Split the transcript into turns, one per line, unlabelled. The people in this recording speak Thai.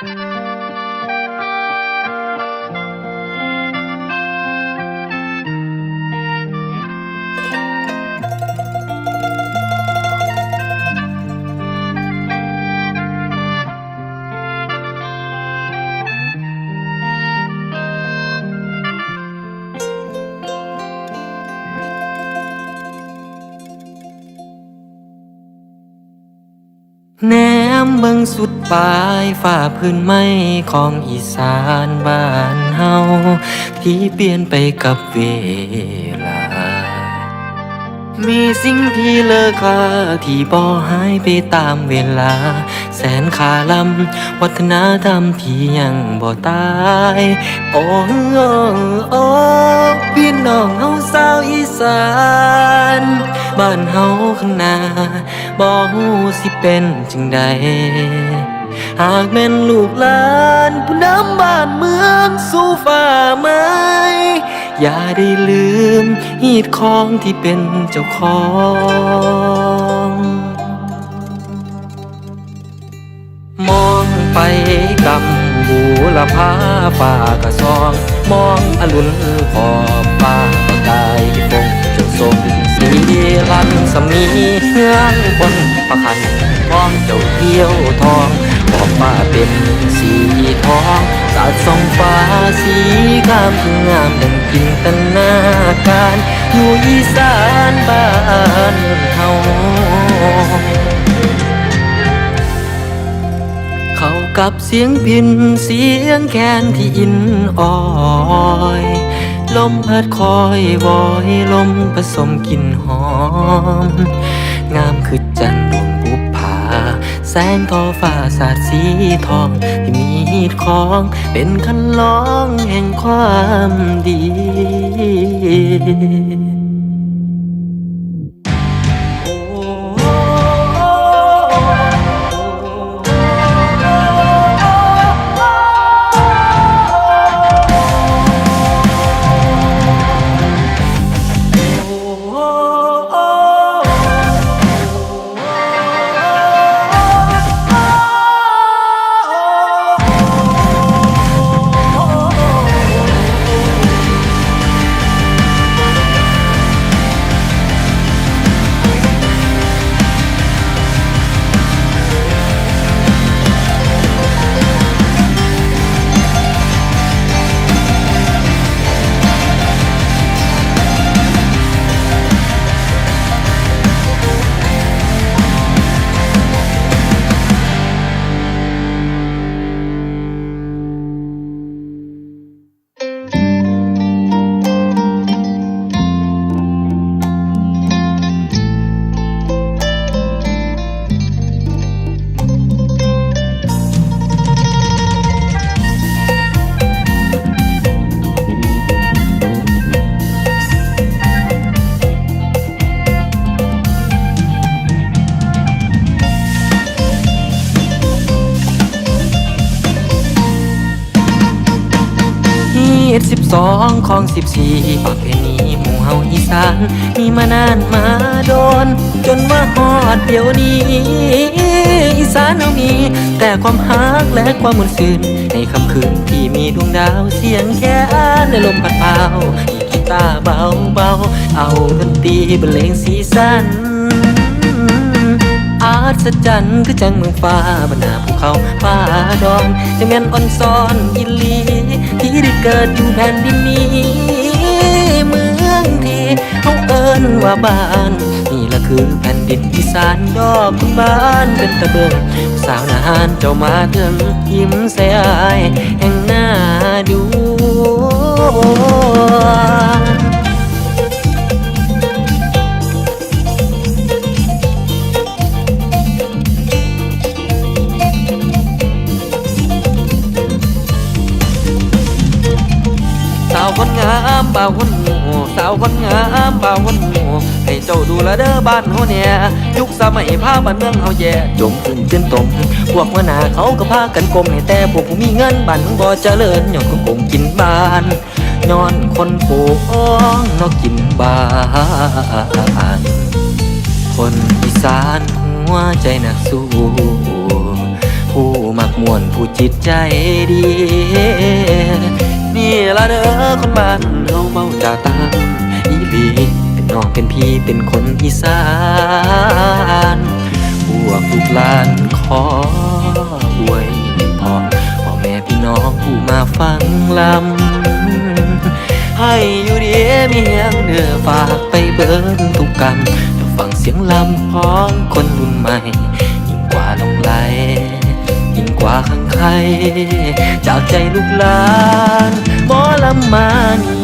แนมเบิ่งสุดปลายฝ่าพื้นไม้ของอีสานบ้านเฮาที่เปลี่ยนไปกับเวลา มีสิ่งที่เลอค่าที่บ่หายไปตามเวลา แสนคาลำวัฒนธรรมที่ยังบ่ตายโอ้โอ้โอ้พี่น้องเฮาสาวอีสานบ้านเฮาข้างหน้าบ่ฮู้สิเป็นจังใด หากแม่นลูกหลานผู้นำบ้านเมืองสู่ฟ้าไม้อย่าได้ลืมฮีดของที่เป็นเจ้าของมองไปกำบูรพาฟ้ากระซอง มองอรุณขอบฟ้าประกายฟงจนทรงสีลันสมีเฮืองบนประคันทองเจ้าเที่ยวทอง ฟ้าเป็นสีทองสาดส่องฟ้าสีงามงามดังจินตนาการ อยู่อีสานบ้านเฮาเข้ากับเสียงพินเสียงแคนที่อินอ่อยลมพัดคอยวอยลมผสมกลิ่นหอม งามคือจัน แสงทอฟ้าสาดสีทอง ที่มีฮีดของ เป็นคันลองแห่งความดี ดสิบสองของสิบสี่ประเพณีหมู่เฮาอีสาน มีมานานมาโดน จนว่าฮอดเดี๋ยวนี้ อีสานเฮามี แต่ความฮักและความมนต์ซื่นในคำคืนที่มีดวงดาวเสียงแค่ในลมพัดเป่าอีกีตาร์เบาเบาๆ เอาดนตรีบรรเลงสีสัน ศจรรย์คือจังเมืองฟ้าบรรดาภูเขาป่าดอนจะแม่นอ่อนซ้อนอิลีที่ได้เกิดอยู่แผ่นดินนี้เมืองที่เขาเอิ้นว่าบ้านนี่ละคือแผ่นดินอีสานดอกคุณบ้านเป็นตะเบิงสาวนานเจ้ามาเถิงยิ้มใส่อายแห่งหน้าดู คนงามบ่าวคนหมู่สาวคนงามบ่าวคนหมู่ให้เจ้าดูแลเด้อบ้านเฮาเนี่ยยุคสมัยพาบ้านเมืองเฮาแย่จมขึ้นจนตมพวกหัวหน้าเขาก็พากันกลมให้แต่พวกผู้มีเงินบ้านบ่เจริญย้อนคนโกงกินบ้านย้อนคนโกงนอกกินบ้านคนอีสานหัวใจนักสู้ผู้มักมวนผู้จิตใจดี ละเด้อคนบ้านเฮาเมาจาตามอีหลีเป็นน้องเป็นพี่เป็นคนอีสานพวกลูกหลานขออวยพรพ่อแม่พี่น้องผู้มาฟังลำ ให้อยู่ดีมีเฮียงเนื้อฝากไปเบิร์นทุกกรรมจะฟังเสียงลำของคนรุ่นใหม่ ยิ่งกว่าลงไหลยิ่งกว่าข้างใคร จากใจลูกหลาน มานี